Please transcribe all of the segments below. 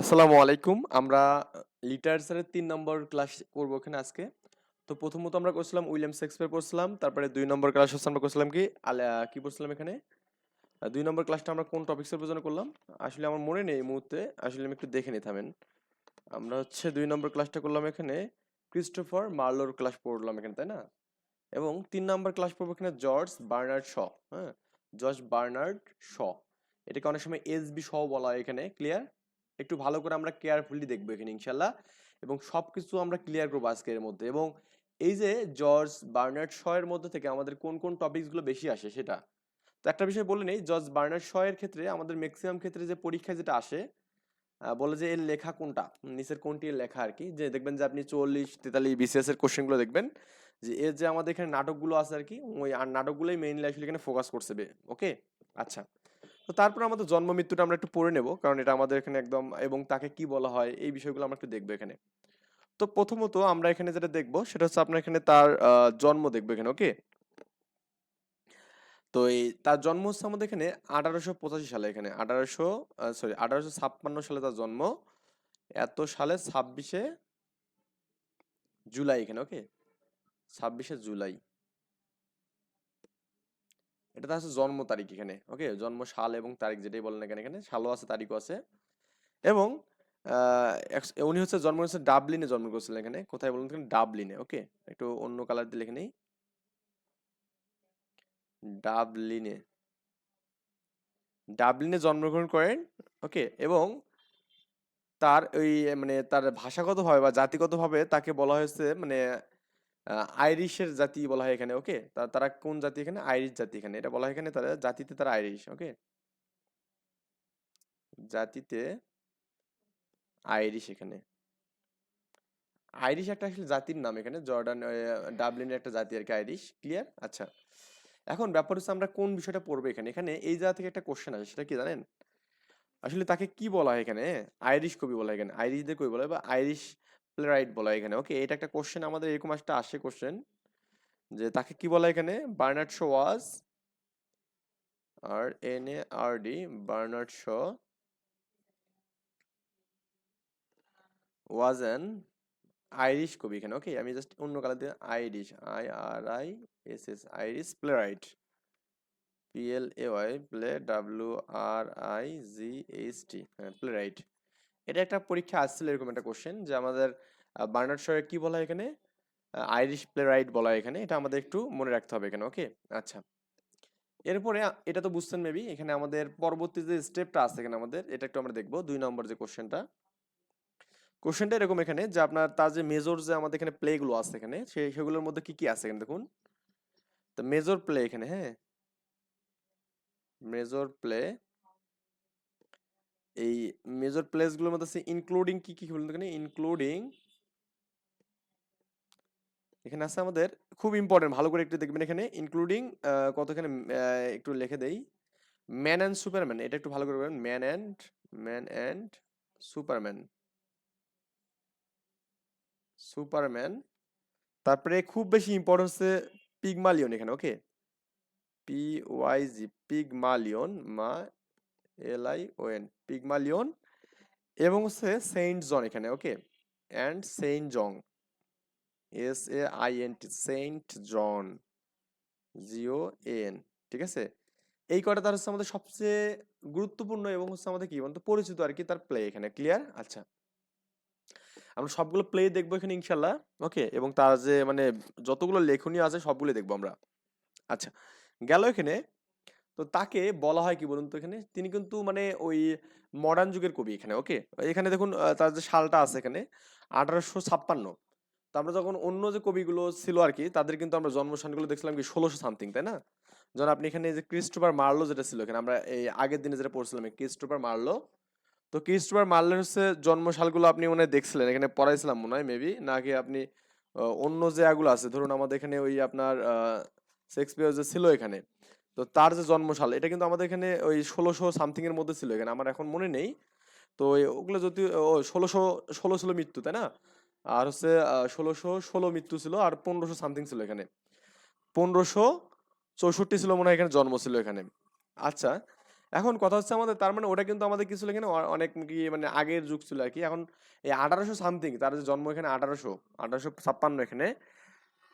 আসসালামু আলাইকুম। আমরা লিটারেচারের তিন নম্বর ক্লাস করব এখানে আজকে। তো প্রথমত আমরা করছিলাম উইলিয়াম শেক্সপিয়ার পড়ছিলাম, তারপরে দুই নম্বর ক্লাস হচ্ছে আমরা করছিলাম কি কি পড়ছিলাম এখানে? দুই নম্বর ক্লাসটা আমরা কোন টপিক্সের উপর করলাম? আসলে আমার মনে নেই এই মুহূর্তে, আসলে আমি একটু দেখে নিই, থামেন। আমরা হচ্ছে দুই নম্বর ক্লাসটা করলাম এখানে ক্রিস্টোফার মার্লোর ক্লাস পড়লাম এখানে, তাই না? এবং তিন নম্বর ক্লাস পড়ব এখানে জর্জ বার্নার্ড শ হ্যাঁ? জর্জ বার্নার্ড শ এটাকে অনেক সময় এস বি শ বলা হয় এখানে ক্লিয়ার একটু ভালো করে আমরা কেয়ারফুলি দেখব এখানে, ইনশাল্লাহ। এবং সব কিছু আমরা ক্লিয়ার করব আজকের মধ্যে। এবং এই যে জর্জ বার্নার্ড শ এর মধ্যে থেকে আমাদের কোন কোন টপিকসগুলো বেশি আসে সেটা। তো একটা বিষয় বলে নেই, জর্জ বার্নার্ড শ এর ক্ষেত্রে আমাদের ম্যাক্সিমাম ক্ষেত্রে যে পরীক্ষায় যেটা আসে বলে যে এর লেখা কোনটা? নিচের কোনটি লেখা আর কি। যে দেখবেন যে আপনি চল্লিশ, তেতাল্লিশ বিসিএস এর কোশ্চেনগুলো দেখবেন, যে এর যে আমাদের এখানে নাটকগুলো আছে আর কি, ওই আর নাটকগুলোই মেইনলি আসলে এখানে ফোকাস করছে ওকে আচ্ছা। তো তারপর আমাদের জন্ম মৃত্যুটা আমরা একটু পড়ে নেব, কারণ এটা আমাদের এখানে একদম এবং তাকে কি বলা হয় এই বিষয়গুলো আমরা একটু দেখব এখানে। তো প্রথমত আমরা এখানে যেটা দেখব সেটা হচ্ছে আপনার এখানে তার জন্ম দেখব এখানে, ওকে? তো এই তার জন্ম হচ্ছে আমাদের এখানে আঠারোশো পঁচাশি সালে এখানে, আঠারোশো সরি আঠারোশো ছাপ্পান্ন সালে তার জন্ম। এত সালে ছাব্বিশে জুলাই এখানে, ওকে? ছাব্বিশে জুলাই। এটা হচ্ছে জন্ম তারিখ এখানে ওকে জন্ম, সাল এবং তারিখ যেটাই বলেন না কেন এখানে, সালও আছে, তারিখও আছে। এবং উনি হচ্ছে জন্ম হচ্ছে ডাবলিনে জন্ম করেছিলেন এখানে, কোথায় বলুন এখানে ডাবলিনে ওকে একটু অন্য কালার দিয়ে লিখে নেই। ডাবলিনে। ডাবলিনে জন্মগ্রহণ করেন ওকে এবং তার ওই মানে তার ভাষাগতভাবে বা জাতিগতভাবে তাকে বলা হয়েছে মানে আইরিশের জাতি বলা হয় এখানে ওকে তারা কোন জাতি এখানে? আইরিশ জাতি এখানে। এটা বলা হয় এখানে তারা জাতিতে তারা আইরিশ ওকে জাতিতে আইরিশ এখানে। আইরিশ একটা আসলে জাতির নাম এখানে জর্ডান ডাবলিনের একটা জাতি আর কি আইরিশ ক্লিয়ার আচ্ছা এখন ব্যাপার হচ্ছে আমরা কোন বিষয়টা পড়ব এখানে? এখানে এই জায়গা থেকে একটা কোশ্চেন আছে সেটা কি জানেন? আসলে তাকে কি বলা হয় এখানে? আইরিশ কবি বলা হয় এখানে। আইরিশদের কবি বলা হয় বা আইরিশ প্লেরাইট বলা এখানে। ওকে এটা একটা কোশ্চেন আমাদের এরকম একটা আসে কোশ্চেন যে তাকে কি বলা এখানে? Bernard Shaw was R N A R D, Bernard Shaw was an Irish কবি এখানে। ওকে আমি জাস্ট অন্য কালার দিয়ে Irish, I R I S S Irish, playwright. P L A Y play W R I G H T হ্যাঁ playwright. এটা একটা পরীক্ষা আসছিল এরকম একটা কোশ্চেন যে আমাদের বার্নার্ড শয়ের কি বলা হয় এখানে? আইরিশ প্লেরাইট বলা হয় এখানে। এটা আমাদের একটু মনে রাখতে হবে এখানে ওকে আচ্ছা। এরপরে এটা তো বুঝছেন মেবি এখানে আমাদের পরবর্তী যে স্টেপটা আছে এখানে আমাদের, এটা একটু আমরা দেখব। দুই নম্বর যে কোশ্চেনটা কোশ্চেনটা এরকম এখানে যে আপনার তার যে মেজর যে আমাদের এখানে প্লেগুলো আছে এখানে সেগুলোর মধ্যে কি কি আছে এখানে দেখুন। তো মেজর প্লে এখানে হ্যাঁ? মেজর প্লে এই মেজর প্লেসগুলোর মধ্যে আছে ইনক্লুডিং কি কি বলুন এখানে? ইনক্লুডিং এখানে আছে আমাদের খুব ইম্পর্টেন্ট ভালো করে একটু দেখবেন এখানে। ইনক্লুডিং কত এখানে একটু লিখে দেই। ম্যান অ্যান্ড সুপারম্যান এটা একটু ভালো করে বলবেন। Man and man and Superman Superman তারপরে খুব বেশি ইম্পর্টেন্ট হচ্ছে পিগমালিয়ন এখানে ওকে পি ওয়াই জি পিগমালিয়ন মা এল আই ও এন পিগমালিয়ন এবং হচ্ছে সেন্ট জন এখানে okay and Saint Joan S A I N T Saint Joan J O N ঠিক আছে? এই কটা তার হচ্ছে আমাদের সবচেয়ে গুরুত্বপূর্ণ এবং হচ্ছে আমাদের কি বলতো, পরিচিত আর কি তার প্লে এখানে ক্লিয়ার আচ্ছা। আমরা সবগুলো প্লে দেখব এখানে ইনশাল্লাহ ওকে এবং তার যে মানে যতগুলো লেখনী আছে সবগুলো দেখব আমরা। আচ্ছা গেল এখানে তো তাকে বলা হয় কি বলুন তো এখানে? তিনি কিন্তু মানে ওই মডার্ন যুগের কবি এখানে ওকে এখানে দেখুন তার যে সালটা আছে এখানে, আঠারোশো ছাপ্পান্ন। তো আমরা যখন অন্য যে কবিগুলো ছিল আর কি, তাদের কিন্তু আমরা জন্মস্থানগুলো দেখছিলাম কি ষোলোশো সামথিং তাই না? যেমন আপনি এখানে যে ক্রিস্টোফার মার্লো যেটা ছিল এখানে, আমরা এই আগের দিনে যেটা পড়ছিলাম ক্রিস্টোফার মার্লো। তো ক্রিস্টোফার মার্লের হচ্ছে জন্মসালগুলো আপনি মনে হয় দেখছিলেন, এখানে পড়াইছিলাম মনে হয় মেবি নাকি আপনি অন্য যে আগুলো আছে, ধরুন আমাদের এখানে ওই আপনার শেক্সপিয়ার যে ছিল এখানে তো তার যে জন্মসাল এটা কিন্তু আমাদের এখানে ওই ষোলোশো সামথিং এর মধ্যে ছিল এখানে, আমার এখন মনে নেই। তো ওগুলো যদি ষোলোশো, ষোলো ছিল মৃত্যু, তাই না? আর হচ্ছে ষোলোশো ষোলো মৃত্যু ছিল আর পনেরোশো সামথিং ছিল এখানে। পনেরোশো চৌষট্টি ছিল মনে হয় এখানে জন্ম ছিল এখানে। আচ্ছা এখন কথা হচ্ছে আমাদের, তার মানে ওটা কিন্তু আমাদের কিছু এখানে? অনেক কি মানে আগের যুগ ছিল আর কি। এখন এই আঠারোশো সামথিং তার যে জন্ম এখানে আঠারোশো আঠারোশো ছাপ্পান্ন এখানে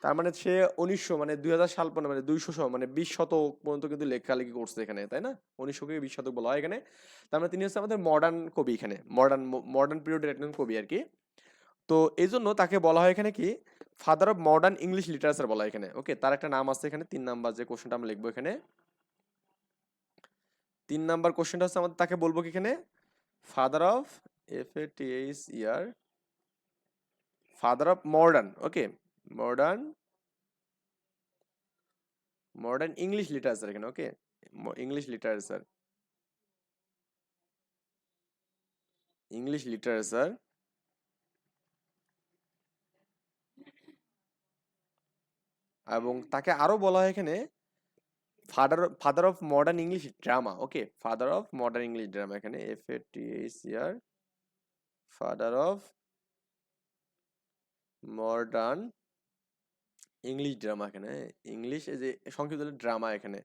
তার মানে সে উনিশশো মানে দুই হাজার সাল পর্যন্ত মানে দুইশো মানে বিশ শতক পর্যন্ত কিন্তু লেখালেখি করছে এখানে, তাই না? উনিশশো থেকে বিশ শতক বলা হয় এখানে। তার মানে তিনি হচ্ছে আমাদের মডার্ন কবি এখানে মডার্ন মডার্ন পিরিয়ডের একজন কবি আর কি। তো এই জন্য তাকে বলা হয় এখানে কি? Father of modern English literature বলা হয় এখানে ওকে তার একটা নাম আছে এখানে, তিন নাম্বার যে কোশ্চেনটা আমরা লিখব এখানে। তিন নাম্বার কোশ্চেনটা হচ্ছে আমাদের, তাকে বলব কি এখানে? Father of F A T H E R father of modern okay modern modern English literature এখানে okay English literature English literature এবং তাকে আরও বলা হয় এখানে father father of modern English drama okay father of modern English drama এখানে F A T H E R father of modern English drama এখানে English এই যে সংক্ষিপ্ত ড্রামা এখানে।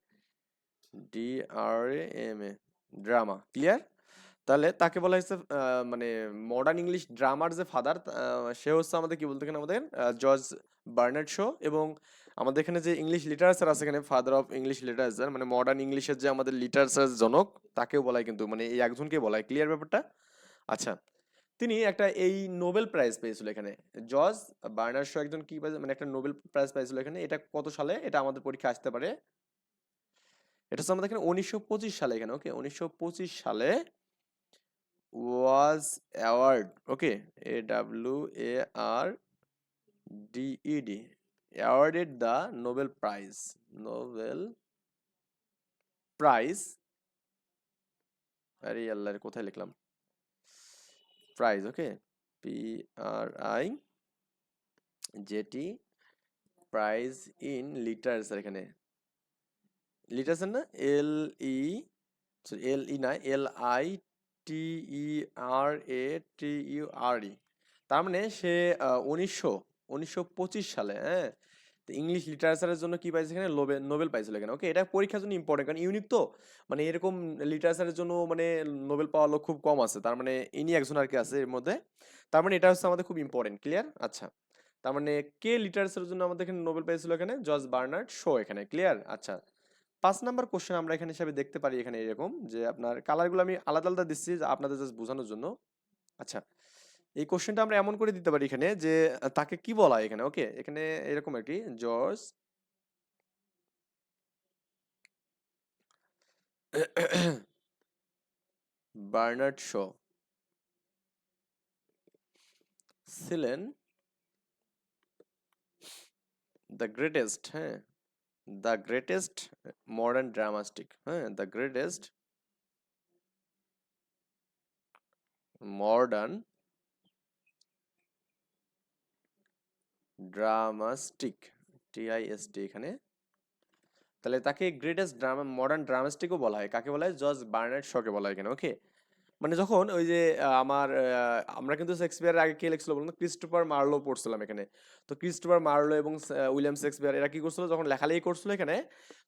D R M A drama, clear? তাহলে তাকে বলা হয়েছে মানে মডার্ন ইংলিশ ড্রামার যে ফাদার সে হচ্ছে আমাদের কি বলতে এখানে আমাদের জর্জ বার্নার্ড শো এবং আমাদের এখানে যে ইংলিশ লিটারেচার আছে এখানে ফাদার অফ ইংলিশ লিটারেচার মানে মডার্ন ইংলিশের যে আমাদের লিটারেচার জনক, তাকেও বলা হয় কিন্তু মানে এই একজনকে বলা হয়। ক্লিয়ার ব্যাপারটা? আচ্ছা তিনি একটা এই নোবেল প্রাইজ পেয়েছিল এখানে। জর্জ বার্নার্ড শো একজন কি মানে একটা নোবেল প্রাইজ পেয়েছিল এখানে। এটা কত সালে? এটা আমাদের পরীক্ষা আসতে পারে। এটা হচ্ছে আমাদের এখানে উনিশশো পঁচিশ সালে এখানে ওকে উনিশশো পঁচিশ সালে was awarded okay A W A R D E D awarded the Nobel Prize. Nobel Prize. আরে আল্লাহর কোথায় লিখলাম? Prize okay? P R I Z E prize in literature এখানে লিটারেচার না? এল ই এল ই না L I T E R A T U আর ই তার মানে সে উনিশশো উনিশশো সালে হ্যাঁ? তো ইংলিশ লিটারেচারের জন্য কি পাইছে এখানে? নোবেল নোবেল পাইছিল এখানে। ওকে এটা পরীক্ষার জন্য ইম্পর্টেন্ট কারণ ইউনিক তো। মানে এরকম লিটারেচারের জন্য মানে নোবেল পাওয়া লোক খুব কম আছে। তার মানে ইনি একজন আর কি আছে এর মধ্যে। তার মানে এটা হচ্ছে আমাদের খুব ইম্পর্টেন্ট ক্লিয়ার আচ্ছা। তার মানে কে লিটারেচারের জন্য আমাদের এখানে নোবেল পেয়েছিল এখানে? জর্জ বার্নার্ড শো এখানে ক্লিয়ার আচ্ছা। পাঁচ নাম্বার কোশ্চেন আমরা এখানে হিসাবে দেখতে পারি এখানে এরকম যে আপনার কালারগুলো আমি আলাদা আলাদা দিচ্ছি আপনাদের জাস্ট বোঝানোর জন্য। আচ্ছা। এই কোশ্চেনটা আমরা এমন করে দিতে পারি এখানে যে তাকে কি বলা এখানে? ওকে এখানে এরকম আর কি জর্জ বার্নার্ড শো ছিলেন দ্য গ্রেটেস্ট হ্যাঁ? দ্য গ্রেটেস্ট মডার্ন ড্রামাস্টিক হ্যাঁ? The greatest modern dramatist T I S T এখানে। তাহলে তাকে গ্রেটেস্ট ড্রামা মডার্ন ড্রামাস্টিকও বলা হয়। কাকে বলা হয়? জর্জ বার্নার্ড শকে বলা হয় এখানে ওকে মানে যখন ওই যে আমার আমরা কিন্তু শেক্সপিয়ারের আগে কে লিখছিল বলুন? ক্রিস্টোফার মার্লো পড়ছিলাম এখানে। তো ক্রিস্টোফার মার্লো এবং উইলিয়াম শেক্সপিয়ার এরা কি করছিল? যখন লেখালেখি করছিল এখানে,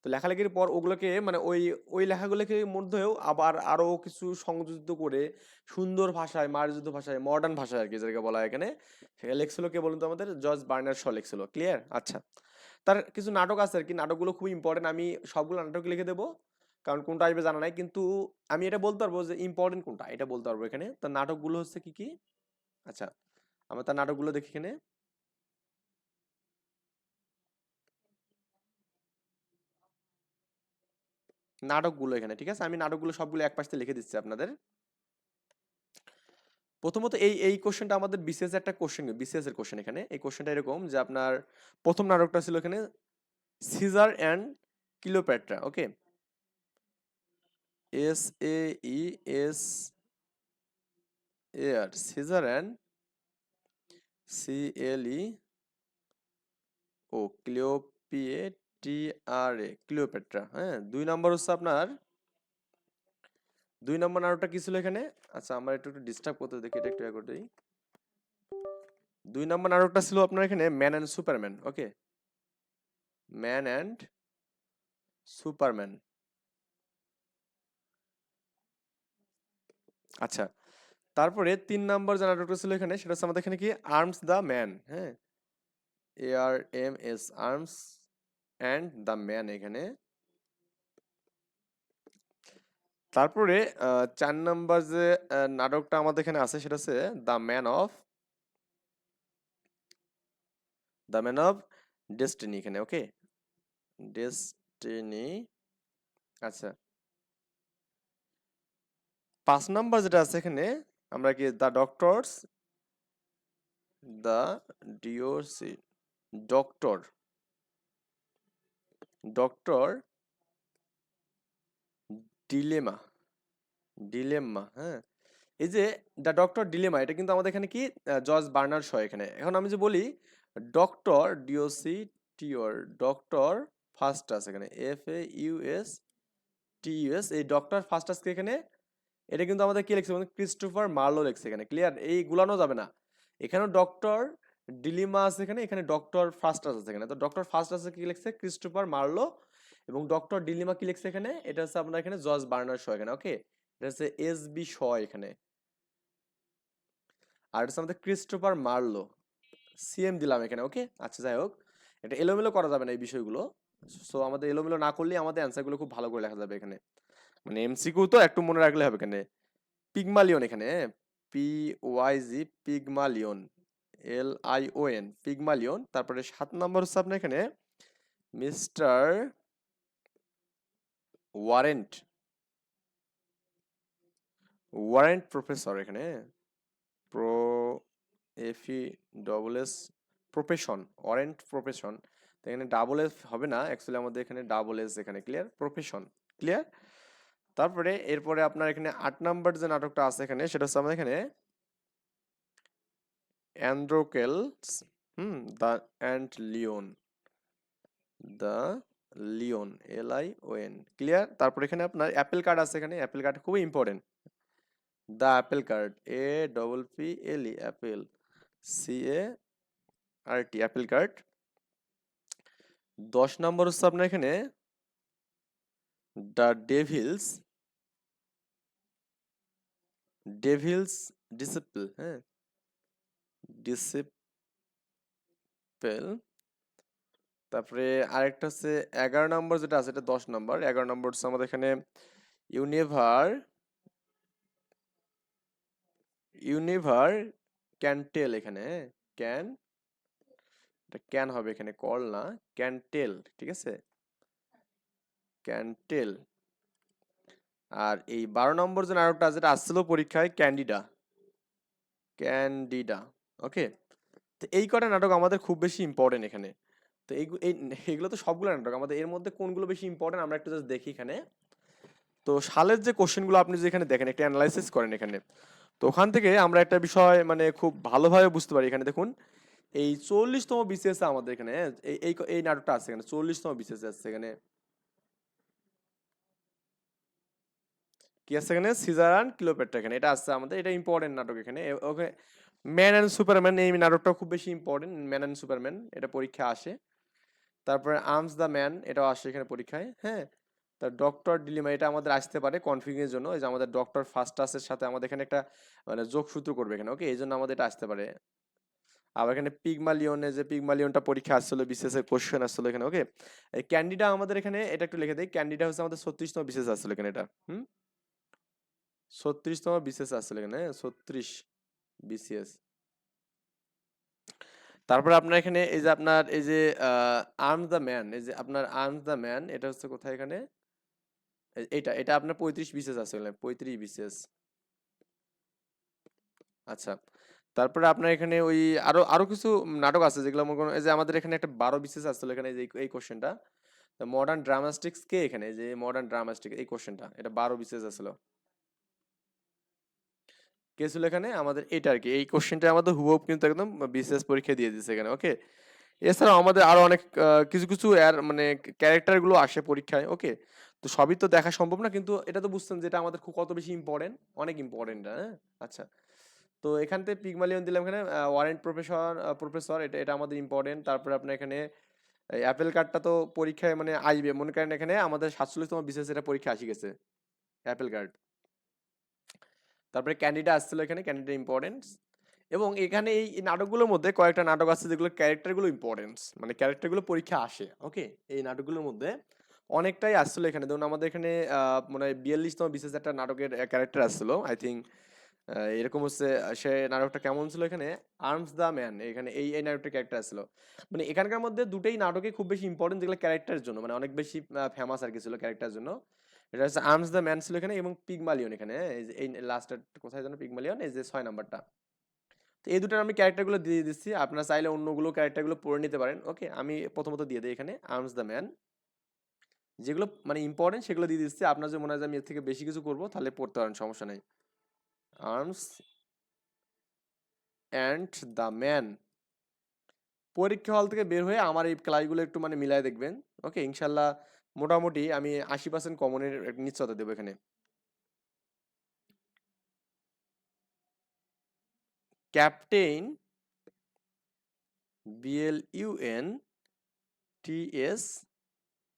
তো লেখালেখির পর ওগুলোকে মানে ওই ওই লেখাগুলোকে মধ্যেও আবার আরও কিছু সংযোজিত করে সুন্দর ভাষায়, মার্জিত ভাষায় মডার্ন ভাষায় আর কি যেটাকে বলা হয় এখানে সেটা লিখছিল কে বলুন তো আমাদের? জর্জ বার্নার শ লিখছিল। ক্লিয়ার? আচ্ছা। তার কিছু নাটক আছে আর কি। নাটকগুলো খুব ইম্পর্টেন্ট আমি সবগুলো নাটক লিখে দেবো। কারণ কোনটা আসবে জানা নাই। কিন্তু আমি এটা বলতে পারব যে ইম্পর্টেন্ট কোনটা, এটা বলতে পারব এখানে। তার নাটকগুলো হচ্ছে কি কি? আচ্ছা আমরা তার নাটকগুলো দেখি এখানে। নাটকগুলো এখানে, ঠিক আছে? আমি নাটকগুলো সবগুলো এক পাশে লিখে দিচ্ছি আপনাদের। প্রথমত এই এই কোশ্চেনটা আমাদের বিসিএস একটা কোশ্চেন বিসিএস এর কোশ্চেন এখানে। এই কোশ্চেনটা এরকম যে আপনার প্রথম নাটকটা ছিল এখানে Caesar and Cleopatra okay S A E S A R Caesar and C L E O Cleo P A T R A Cleopatra হ্যাঁ? দুই নম্বর হচ্ছে আপনার, দুই নম্বর নাটকটা কি ছিল এখানে? আচ্ছা আমার একটু একটু ডিস্টার্ব করতে দেখি, এটা একটু ইয়ে করে দিই। দুই নম্বর নাটকটা ছিল আপনার এখানে man and Superman okay man and Superman আচ্ছা তারপরে তিন নাম্বার যে নাটকটা ছিল এখানে, সেটা হচ্ছে আমাদের এখানে কি? আর্মস দ্য ম্যান হ্যাঁ? A R M S arms and the man এখানে। তারপরে চার নাম্বার যে নাটকটা আমাদের এখানে আছে, সেটা হচ্ছে the man of the man of destiny এখানে ওকে ডেস্টিনি আচ্ছা। পাঁচ নাম্বার যেটা আছে এখানে, আমরা কি the doctors the D O C doctor doctor dilemma dilemma হ্যাঁ? এই যে দ্য ডক্টর ডিলেমা এটা কিন্তু আমাদের এখানে কি জর্জ বার্নার শো এখানে। এখন আমি যে বলি doctor DOC TOR doctor Faustus এখানে এফ এ ইউএস টিইউএস এই ডক্টর ফার্স্ট ফাস্টাসকে এখানে? এটা কিন্তু আমাদের কি লিখছে ক্রিস্টোফার মার্লো লিখছে এখানে। ক্লিয়ার এই গুলানো যাবে না। এখানেও ডক্টর ডিলিমা আছে এখানে এখানে ডক্টর ফাস্টাস আছে এখানে। তো ডক্টর ফাস্টাস কি লিখছে? ক্রিস্টোফার মার্লো এবং ডক্টর ডিলিমা কি লিখছে এখানে? এটা হচ্ছে আপনার এখানে জর্জ বার্নার শো এখানে ওকে এটা হচ্ছে এস বি শ এখানে। আর এটা আমাদের ক্রিস্টোফার মার্লো সিএম দিলাম এখানে ওকে আচ্ছা যাই হোক। এটা এলোমেলো করা যাবে না এই বিষয়গুলো। সো আমাদের এলোমেলো না করলে আমাদের অ্যান্সারগুলো খুব ভালো করে লেখা যাবে এখানে। মানে এমসিকিউ তো একটু মনে রাখলে হবে এখানে। পিগমালিয়ন এখানে P Y G Pygmalion L I O N Pygmalion. তারপরে সাত নম্বর হচ্ছে আপনার এখানে মিস্টার ওয়ারেন্ট। ওয়ারেন্ট প্রফেসর এখানে pro F E double S profession, Warren's profession. এখানে ডাবল এস হবে না অ্যাকচুয়ালি আমাদের এখানে ডাবল এস এখানে ক্লিয়ার প্রফেশন ক্লিয়ার তারপরে এরপরে আপনার এখানে আট নাম্বার যে নাটকটা আছে এখানে, সেটা হচ্ছে আমাদের এখানে Androcles, hmm, the and lion, the lion L I O N clear? তারপর এখানে আপনার অ্যাপেল কার্ড আছে এখানে, অ্যাপেল কার্ড খুবই important the apple cart A double P L E apple C A R T apple cart. দশ নম্বর হচ্ছে আপনার এখানে দ্য ডেভিলস ডেভিলস ডিসিপল হ্যাঁ? ডিসিপেল তারপরে আরেকটা হচ্ছে এগারো নম্বর যেটা আছে, এটা দশ নম্বর। এগারো নম্বর হচ্ছে আমাদের এখানে ইউনিভার ইউনিভার ক্যান্টেল এখানে ক্যান এটা ক্যান হবে এখানে কল না ক্যান্টেল ঠিক আছে? ক্যান্টেল আর এই বারো নম্বর যে নাটকটা যেটা আসছিল পরীক্ষায় ক্যান্ডিডা। ক্যান্ডিডা, ওকে? তো এই কটা নাটক আমাদের খুব বেশি ইম্পর্টেন্ট এখানে। তো এই এগুলো তো সবগুলো নাটক। আমাদের এর মধ্যে কোনগুলো বেশি ইম্পর্টেন্ট আমরা একটু জাস্ট দেখি এখানে। তো সালের যে কোশ্চেনগুলো আপনি যে এখানে দেখেন, একটা অ্যানালাইসিস করেন এখানে। তো ওখান থেকে আমরা একটা বিষয় মানে খুব ভালোভাবে বুঝতে পারি এখানে, দেখুন। এই চল্লিশতম বিসিএস আমাদের এখানে এই এই এই নাটকটা আছে এখানে, চল্লিশতম বিসিএস আছে এখানে। কি আছে এখানে? সিজার অ্যান্ড ক্লিওপেট্রা এখানে। এটা আছে আমাদের। এটা ইম্পর্টেন্ট নাটক এখানে। ওকে, ম্যান অ্যান্ড সুপারম্যান এই নাটকটা খুব বেশি ইম্পর্টেন্ট ম্যান অ্যান্ড সুপারম্যান, এটা পরীক্ষা আসে। তারপরে আর্মস দ্য ম্যান, এটাও আসে এখানে পরীক্ষায় হ্যাঁ? তার ডক্টর ডিলিমা, এটা আমাদের আসতে পারে কনফিউজিং এর জন্য। এই যে আমাদের ডক্টর ফাস্টাসের সাথে আমাদের এখানে একটা মানে যোগসূত্র করবে এখানে, ওকে? এই জন্য আমাদের এটা আসতে পারে। আবার এখানে পিগমালিয়নে যে পিগমালিয়নটা পরীক্ষা আসছিল বিশেষ কোশ্চেন আসছিল এখানে, ওকে? এই ক্যান্ডিডা আমাদের এখানে, এটা একটু লিখে দেই। ক্যান্ডিডা হচ্ছে আমাদের ছত্রিশতম বিশেষ আসছিল এখানে এটা। হুম? ছত্রিশতম বিশেষ আসছিল এখানে, ছত্রিশ বিসিএস। তারপরে আপনার এখানে এই যে আপনার এই যে আর্মস দ্য ম্যান এই যে আপনার আর্মস দ্য ম্যান এটা হচ্ছে কোথায় এখানে? এ- এইটা, এটা আপনার পঁয়ত্রিশ বিশেষ আছে পঁয়ত্রিশ বিশেষ আচ্ছা তারপরে আপনার এখানে ওই আরও আরও কিছু নাটক আছে যেগুলো মনে এই যে আমাদের এখানে একটা বারো বিশেষ আসছিল এখানে যে এই কোশ্চেনটা মডার্ন ড্রামাস্টিক্স কে এখানে যে মডার্ন ড্রামাস্টিক এই কোশ্চেনটা এটা বারো বিশেষ আসছিল। কে ছিল এখানে? আমাদের এটা আর কি। এই কোশ্চেনটা আমাদের হুবহুব কিন্তু একদম বিসিএস পরীক্ষা দিয়ে দিচ্ছে এখানে ওকে এছাড়াও আমাদের আরও অনেক কিছু কিছু মানে ক্যারেক্টারগুলো আসে পরীক্ষায় ওকে তো সবই তো দেখা সম্ভব না, কিন্তু এটা তো বুঝছেন যেটা আমাদের খুব কত বেশি ইম্পর্টেন্ট অনেক ইম্পর্টেন্ট হ্যাঁ? আচ্ছা। তো এখান থেকে পিগমালিয়ন দিলাম এখানে ওয়ারেন্ট প্রফেসর প্রফেসর এটা এটা আমাদের ইম্পর্টেন্ট তারপরে আপনার এখানে অ্যাপেল কার্ডটা তো পরীক্ষায় মানে আসবে। মনে করেন এখানে আমাদের সাতচল্লিশতম বিশেষ এটা পরীক্ষা আসি গেছে অ্যাপেল কার্ড তারপরে ক্যান্ডিডা আসছিল এখানে ক্যান্ডিডা ইম্পর্টেন্স এবং এখানে এই নাটকগুলোর মধ্যে কয়েকটা নাটক আছে যেগুলো ক্যারেক্টারগুলো ইম্পর্টেন্স মানে ক্যারেক্টারগুলো পরীক্ষা আসে ওকে এই নাটকগুলোর মধ্যে অনেকটাই আসছিল এখানে। ধরুন আমাদের এখানে মনে বিয়াল্লিশতম বিশেষ একটা নাটকের ক্যারেক্টার আসছিল। আই থিঙ্ক এরকম হচ্ছে সে নাটকটা কেমন ছিল এখানে? আর্মস দ্য ম্যান এখানে এই এই নাটকটা ক্যারেক্টার আসছিল। মানে এখানকার মধ্যে দুটোই নাটকে খুব বেশি ইম্পর্টেন্ট যেগুলো ক্যারেক্টারের জন্য মানে অনেক বেশি ফেমাস আর কি ছিল ক্যারেক্টারের জন্য। এটা হচ্ছে আর্মস দ্য ম্যান ছিল এখানে এবং পিগমালিয়ন এখানে এই লাস্টের কোথায় যেন পিগমালিয়ন এই যে ছয় নাম্বারটা। তো এই দুটোর আমি ক্যারেক্টারগুলো দিয়ে দিচ্ছি, আপনারা চাইলে অন্যগুলো ক্যারেক্টারগুলো পড়ে নিতে পারেন। ওকে আমি প্রথমত দিয়ে দিই এখানে আর্মস দ্য ম্যান যেগুলো মানে ইম্পর্টেন্ট সেগুলো দিয়ে দিচ্ছি। আপনার যদি মনে হয় আমি এর থেকে বেশি কিছু করব, তাহলে পড়তে পারেন, সমস্যা নেই। আর্মস অ্যান্ড দ্য ম্যান পরীক্ষা হল থেকে বের হয়ে আমার এই ক্লাসগুলো একটু মানে মিলায় দেখবেন। ওকে ইনশাল্লাহ মোটামুটি আমি আশি পার্সেন্ট কমনের নিশ্চয়তা দেবো এখানে। Captain B L U N T S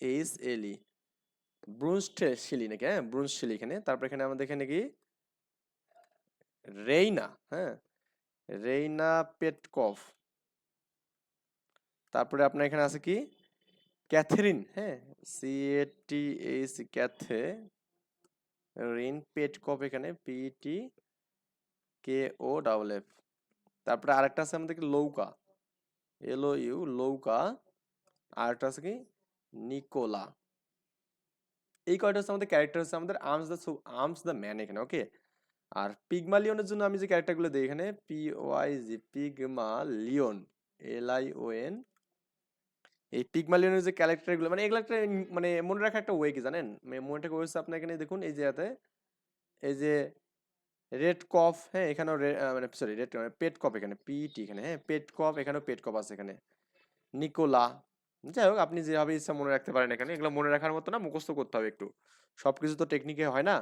H L E শিলি নাকি হ্যাঁ? ব্রুন্স শিলি এখানে। তারপর এখানে আমাদের এখানে কি? রেইনা হ্যাঁ? রেইনা পেটকফ তারপরে আপনার এখানে আছে কি? ক্যাথরিন হ্যাঁ? C A T H Catherine Petkoff এখানে P T K O double F তারপরে আরেকটা আছে আমাদের লৌকা এল ও ইউ লৌকা। আরেকটা আছে কি? নিকোলা। এই কয়টা হচ্ছে আমাদের ক্যারেক্টার হচ্ছে আমাদের arms the arms the man এখানে ওকে আর পিগমা লিওনের জন্য আমি যে ক্যারেক্টারগুলো দিই এখানে P Y G Pygmalion L I O N এই পিগমালিয়নের যে ক্যারেক্টারগুলো মানে এগুলো একটা মানে মনে রাখা একটা ওয়ে কি জানেন? মানে মনে রাখা হচ্ছে আপনার এখানে দেখুন, এই জায়গাতে, এই যে রেড কফ হ্যাঁ এখানেও মানে সরি রেড পেট কফ এখানে পিটি এখানে হ্যাঁ পেট কফ এখানেও পেট কফ আছে এখানে। নিকোলা যাই হোক, আপনি যেভাবে ইচ্ছা মনে রাখতে পারেন এখানে। এগুলো মনে রাখার মতো না, মুখস্থ করতে হবে একটু। সব কিছু তো টেকনিকে হয় না।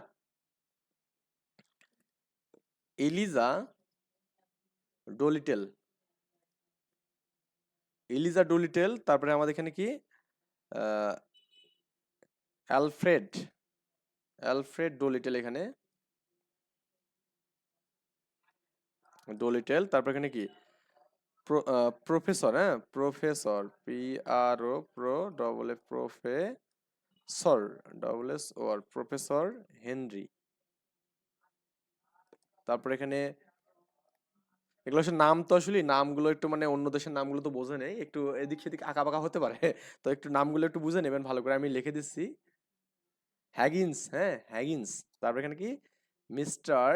এলিজা ডোলিটেল এলিজা ডোলিটেল তারপরে আমাদের এখানে কি? অ্যালফ্রেড অ্যালফ্রেড ডোলিটেল এখানে। ডোলিটেল তারপর এখানে কি? প্রফেসর হ্যাঁ professor P R O pro double A professor double S O R professor Henry তারপর এখানে এগুলো আসলে নাম তো আসলে নামগুলো একটু মানে অন্য দেশের নামগুলো তো বোঝে নেই। একটু এদিক সেদিক আঁকা বাঁকা হতে পারে। তো একটু নামগুলো একটু বুঝে নেবেন, ভালো করে। আমি লিখে দিচ্ছি। হ্যাগিন্স হ্যাঁ হ্যাগিন্স তারপর এখানে কি? Mister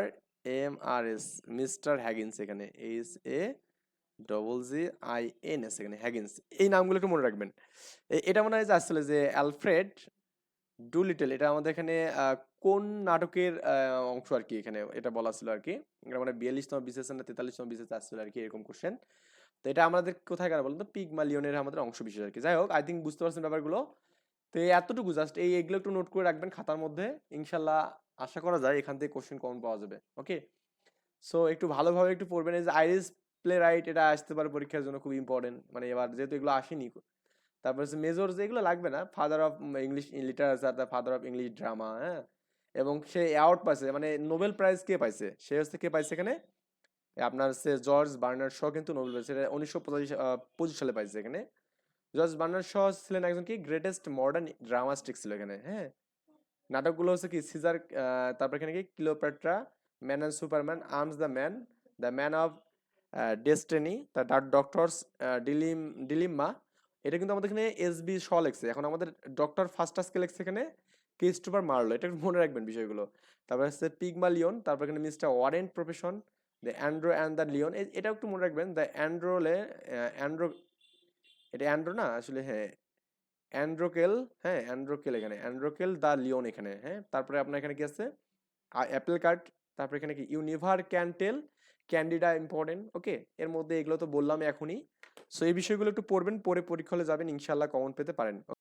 M R S, mister Higgins এখানে। H A double G I N S এখানে হ্যাগিন্স এই নামগুলো একটু মনে রাখবেন। এটা মনে হয় যে আসলে যে অ্যালফ্রেড ডুলিটল, এটা আমাদের এখানে কোন নাটকের অংশ আর কি এখানে এটা বলা ছিল আর কি এটা মানে বিয়াল্লিশতম বিশেষ না তেতাল্লিশতম বিশেষ আসছিল আর কি এরকম কোশ্চেন তো এটা আমাদের কোথায় কার বলতো? পিগমালিয়নের আমাদের অংশ বিশেষ আর কি যাই হোক আই থিঙ্ক বুঝতে পারছেন ব্যাপারগুলো। তো এতটুকু জাস্ট এই এগুলো একটু নোট করে রাখবেন খাতার মধ্যে। ইনশাল্লাহ আশা করা যায় এখান থেকে কোশ্চেন কমন পাওয়া যাবে। ওকে সো একটু ভালোভাবে একটু পড়বেন। এই যে আইরিস প্লে রাইট এটা আসতে পারে পরীক্ষার জন্য খুব ইম্পর্টেন্ট মানে এবার যেহেতু এগুলো আসেনি, তারপর মেজর যেগুলো লাগবে না। Father of English literature father of English drama হ্যাঁ? এবং সে অ্যাওয়ার্ড পাইছে মানে নোবেল প্রাইজ কে পাইছে? সে হচ্ছে কে পাইছে এখানে? আপনার হচ্ছে জর্জ বার্নার শ কিন্তু নোবেল প্রাইজ এটা উনিশশো পঁচাশি সালে পাইছে এখানে। জর্জ বার্নার শ ছিলেন একজন কি? গ্রেটেস্ট মডার্ন ড্রামাস্টিক ছিল এখানে হ্যাঁ? নাটকগুলো হচ্ছে কি? সিজার তারপর এখানে কি? Cleopatra man and Superman arms the man the man of destiny the doctors dilemma dilemma এটা কিন্তু আমাদের এখানে এস বি শ লেখছে। এখন আমাদের ডক্টর ফার্স্ট আজকে লেখছে এখানে। ক্রিস্টোফার মার্লো এটা একটু মনে রাখবেন বিষয়গুলো। তারপরে হচ্ছে পিগমা লিওন তারপর এখানে mister Warren's profession the Andro and the lion এটা একটু মনে রাখবেন দ্য অ্যান্ড্রোলে অ্যান্ড্রো এটা অ্যান্ড্রো না, আসলে হ্যাঁ অ্যান্ড্রোকেল হ্যাঁ অ্যান্ড্রোকেল এখানে অ্যান্ড্রোকেল দ্য লিওন এখানে হ্যাঁ তারপরে আপনার এখানে কি আছে? অ্যাপেল কার্ড তারপরে এখানে কি? ইউনিভার ক্যান্টেল ক্যান্ডিডা ইম্পর্টেন্ট ওকে এর মধ্যে এগুলো তো বললাম এখনই। সো এই বিষয়গুলো একটু পড়বেন, পরে পরীক্ষা হলে যাবেন ইনশাল্লাহ কমন পেতে পারেন।